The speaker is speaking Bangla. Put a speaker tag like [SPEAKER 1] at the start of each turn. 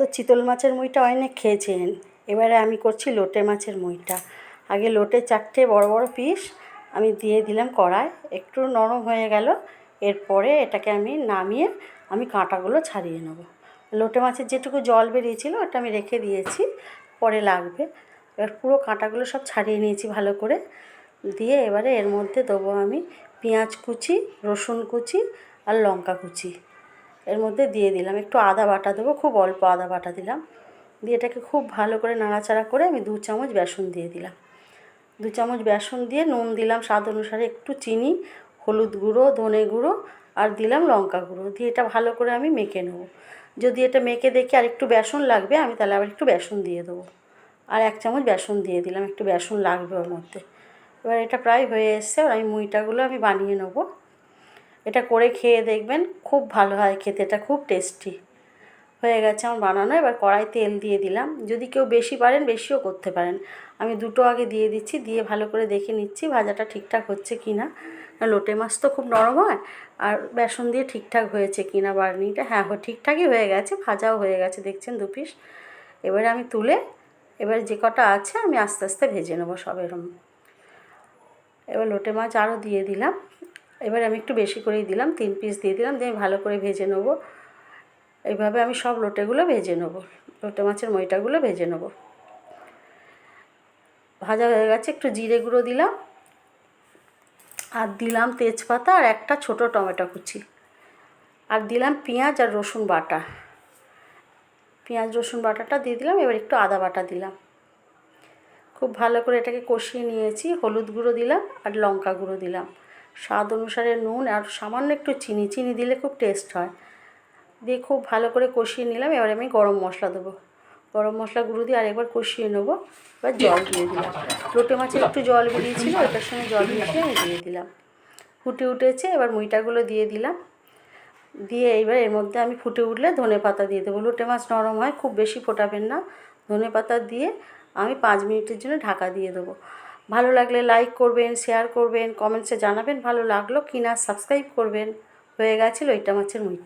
[SPEAKER 1] তো চিতল মাছের মুইটা অনেক খেয়েছেন এবারে আমি করছি লোটে মাছের মুইটা। আগে লোটে চারটে বড় বড় পিস আমি দিয়ে দিলাম কড়ায় একটু নরম হয়ে গেল। এরপরে এটাকে আমি নামিয়ে আমি কাঁটাগুলো ছাড়িয়ে নেব। লোটে মাছের যেটুকু জল বেরিয়েছিল ওটা আমি রেখে দিয়েছি, পরে লাগবে। এবার পুরো কাঁটাগুলো সব ছাড়িয়ে নিয়েছি ভালো করে। দিয়ে এবারে এর মধ্যে দেবো আমি পেঁয়াজ কুচি, রসুন কুচি আর লঙ্কা কুচি। এর মধ্যে দিয়ে দিলাম। একটু আদা বাটা দেবো, খুব অল্প আদা বাটা দিলাম। দিয়ে এটাকে খুব ভালো করে নাড়াচাড়া করে আমি দু চামচ বেসন দিয়ে দিলাম। দু চামচ বেসন দিয়ে নুন দিলাম স্বাদ অনুসারে একটু চিনি, হলুদ গুঁড়ো, ধনে গুঁড়ো আর দিলাম লঙ্কা গুঁড়ো। দিয়ে এটা ভালো করে আমি মেখে নেব। যদি এটা মেখে দেখি আর একটু বেসন লাগবে, আমি তাহলে আবার একটু বেসন দিয়ে দেবো। আর এক চামচ বেসন দিয়ে দিলাম, একটু বেসন লাগবে ওর মধ্যে। এবার এটা প্রায় হয়ে এসছে, এবার আমি মুইটাগুলো আমি বানিয়ে নেব। এটা করে খেয়ে দেখবেন খুব ভালো হয় খেতে, এটা খুব টেস্টি হয়ে গেছে আমার বানানো, এবার কড়াই তেল দিয়ে দিলাম। যদি কেউ বেশি পারেন, বেশিও করতে পারেন। আমি দুটো আগে দিয়ে দিচ্ছি, দিয়ে ভালো করে দেখে নিচ্ছি ভাজাটা ঠিকঠাক হচ্ছে কি না লোটে মাছ তো খুব নরম হয়, আর বেসন দিয়ে ঠিকঠাক হয়েছে কি না বার্নিংটা। হ্যাঁ ঠিকঠাকই হয়ে গেছে, ভাজাও হয়ে গেছে, দেখছেন দু পিস। এবারে আমি তুলে, এবার যে কটা আছে আমি আস্তে আস্তে ভেজে নেব সব এরম এবার লোটে মাছ আরও দিয়ে দিলাম। এবার আমি একটু বেশি করেই দিলাম, তিন পিস দিয়ে দিলাম, দিয়ে ভালো করে ভেজে নেব। এইভাবে আমি সব লোটেগুলো ভেজে নেব, লোটে মাছের মইটাগুলো ভেজে নেব। ভাজা হয়ে গেছে, একটু জিরে গুঁড়ো দিলাম, আর দিলাম তেজপাতা আর একটা ছোট টমেটো কুচি। আর দিলাম পেঁয়াজ আর রসুন বাটা। পেঁয়াজ, রসুন বাটাটা দিয়ে দিলাম, এবার একটু আদা বাটা দিলাম। খুব ভালো করে এটাকে কষিয়ে নিয়েছি, হলুদ গুঁড়ো দিলাম আর লঙ্কা গুঁড়ো দিলাম। স্বাদ অনুসারে নুন আর সামান্য একটু চিনি। চিনি দিলে খুব টেস্ট হয়। দিয়ে খুব ভালো করে কষিয়ে নিলাম। এবার আমি গরম মশলা দেবো। গরম মশলা গুঁড়ো দিয়ে আরেকবার কষিয়ে নেব। এবার জল দিয়ে দিলাম। লোটে মাছের একটু জল বেরিয়েছিল, ওটার সঙ্গে জল মিশিয়ে আমি দিয়ে দিলাম। ফুটে উঠেছে, এবার মুইটাগুলো দিয়ে দিলাম। দিয়ে এইবার এর মধ্যে আমি ফুটে উঠলে ধনে পাতা দিয়ে দেবো। লোটে মাছ নরম হয়, খুব বেশি ফোটাবেন না। ধনে পাতা দিয়ে আমি পাঁচ মিনিটের জন্য ঢাকা দিয়ে দেবো। ভালো লাগলে লাইক করবেন শেয়ার করবেন কমেন্টসে জানাবেন ভালো লাগল কি না সাবস্ক্রাইব করবেন। হয়ে গেছিল লইটা মাছের মুইটা